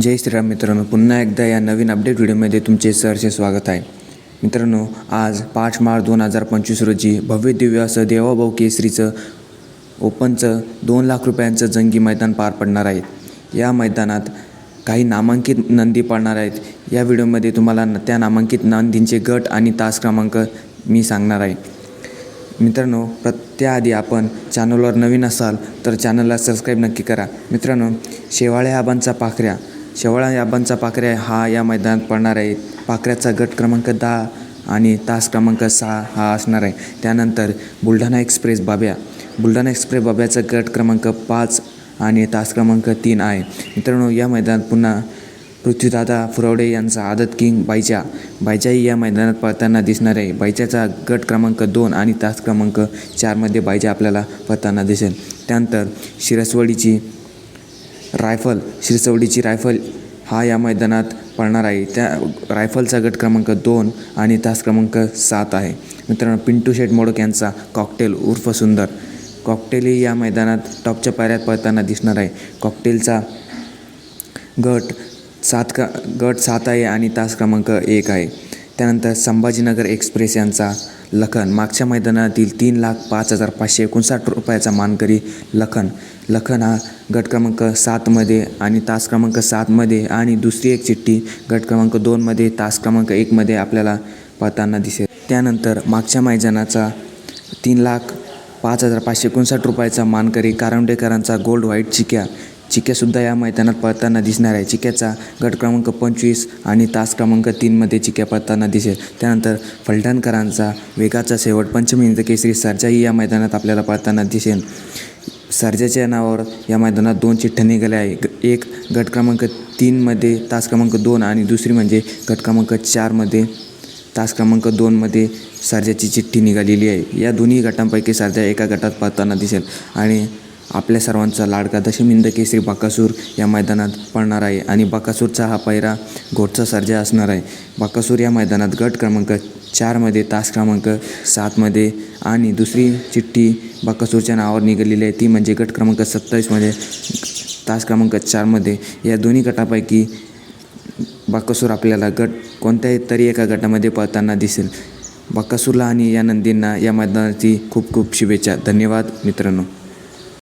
जय श्रीराम मित्रांनो पुन्हा एकदा या नवीन अपडेट व्हिडिओमध्ये तुमचे सरचे स्वागत आहे. मित्रांनो आज पाच मार्च दोन हजार पंचवीस रोजी भव्य दिव्य असं देवाभाऊ केसरीचं ओपनचं दोन लाख रुपयांचं जंगी मैदान पार पडणार आहे. या मैदानात काही नामांकित नंदी पडणार आहेत. या व्हिडिओमध्ये तुम्हाला न- त्या नामांकित नंदींचे गट आणि तास क्रमांक मी सांगणार आहे. मित्रांनो प्र त्याआधी आपण चॅनलवर नवीन असाल तर चॅनलला सबस्क्राईब नक्की करा. मित्रांनो शेवाळ्या आबांचा पाखऱ्या. शेवाळा याबांचा पाखऱ्या हा या मैदानात पडणार आहे. पाखऱ्याचा गट क्रमांक दहा आणि तास क्रमांक सहा हा असणार आहे. त्यानंतर बुलढाणा एक्सप्रेस बाब्या. बुलढाणा एक्सप्रेस बाब्याचा गट क्रमांक पाच आणि तास क्रमांक तीन आहे. मित्रांनो या मैदानात पुन्हा पृथ्वीदादा फुरवडे यांचा आदत किंग बायजा बायजाही या मैदानात पळताना दिसणार आहे. बायजाचा गट क्रमांक दोन आणि तास क्रमांक चारमध्ये बायजा आपल्याला पळताना दिसेल. त्यानंतर शिरसवडीची रायफल शिरसवडीची रायफल हा या मैदानात पळणार आहे. त्या रायफलचा गट क्रमांक दोन आणि तास क्रमांक सात आहे. मित्रांनो पिंटू शेठ मोडक यांचा कॉकटेल उर्फ सुंदर. कॉकटेलही या मैदानात टॉपच्या पायऱ्यात पळताना दिसणार आहे. कॉकटेलचा गट सात का गट सात आहे आणि तास क्रमांक एक आहे. त्यानंतर संभाजीनगर एक्सप्रेस यांचा लखन. मागच्या मैदानातील तीन लाख पाच हजार पाचशे एकोणसाठ रुपयाचा मानकरी लखन. लखन हा गट क्रमांक सातमध्ये आणि तास क्रमांक सातमध्ये आणि दुसरी एक चिठ्ठी गट क्रमांक दोनमध्ये तास क्रमांक एकमध्ये आपल्याला पाहताना दिसेल. त्यानंतर मागच्या मैदानाचा तीन लाख पाच हजार पाचशे एकोणसाठ रुपयाचा मानकरी कारंडेकरांचा गोल्ड व्हाईट चिक्या चिक्यासुद्धा या मैदानात पळताना दिसणार आहे. चिक्याचा गट क्रमांक पंचवीस आणि तास क्रमांक तीनमध्ये चिक्या पळताना दिसेल. त्यानंतर फलटणकरांचा वेगाचा शेवट पंचमिंद केसरी सर्जाही या मैदानात आपल्याला पळताना दिसेल. सर्जाच्या नावावर या मैदानात दोन चिठ्ठ्या निघाल्या आहे. ग- एक गट क्रमांक तीनमध्ये तास क्रमांक दोन आणि दुसरी म्हणजे गट क्रमांक चारमध्ये तास क्रमांक दोनमध्ये सर्जाची चिठ्ठी निघालेली आहे. या दोन्ही गटांपैकी सर्जा एका गटात पळताना दिसेल. आणि आपल्या सर्वांचा लाडका दशमिंद केसरी बाकासूर या मैदानात पळणार आहे आणि बाकासूरचा हा पैरा घोटचा सर्जा असणार आहे. बाकासूर या मैदानात गट क्रमांक चारमध्ये तास क्रमांक सातमध्ये आणि दुसरी चिठ्ठी बाकासूरच्या नावावर निघालेली आहे. ती म्हणजे गट क्रमांक सत्तावीसमध्ये तास क्रमांक चारमध्ये या दोन्ही गटापैकी बाकासूर आपल्याला गट कोणत्याही तरी एका गटामध्ये पळताना दिसेल. बाकासूरला आणि या नंदींना या मैदानाची खूप खूप शुभेच्छा. धन्यवाद मित्रांनो.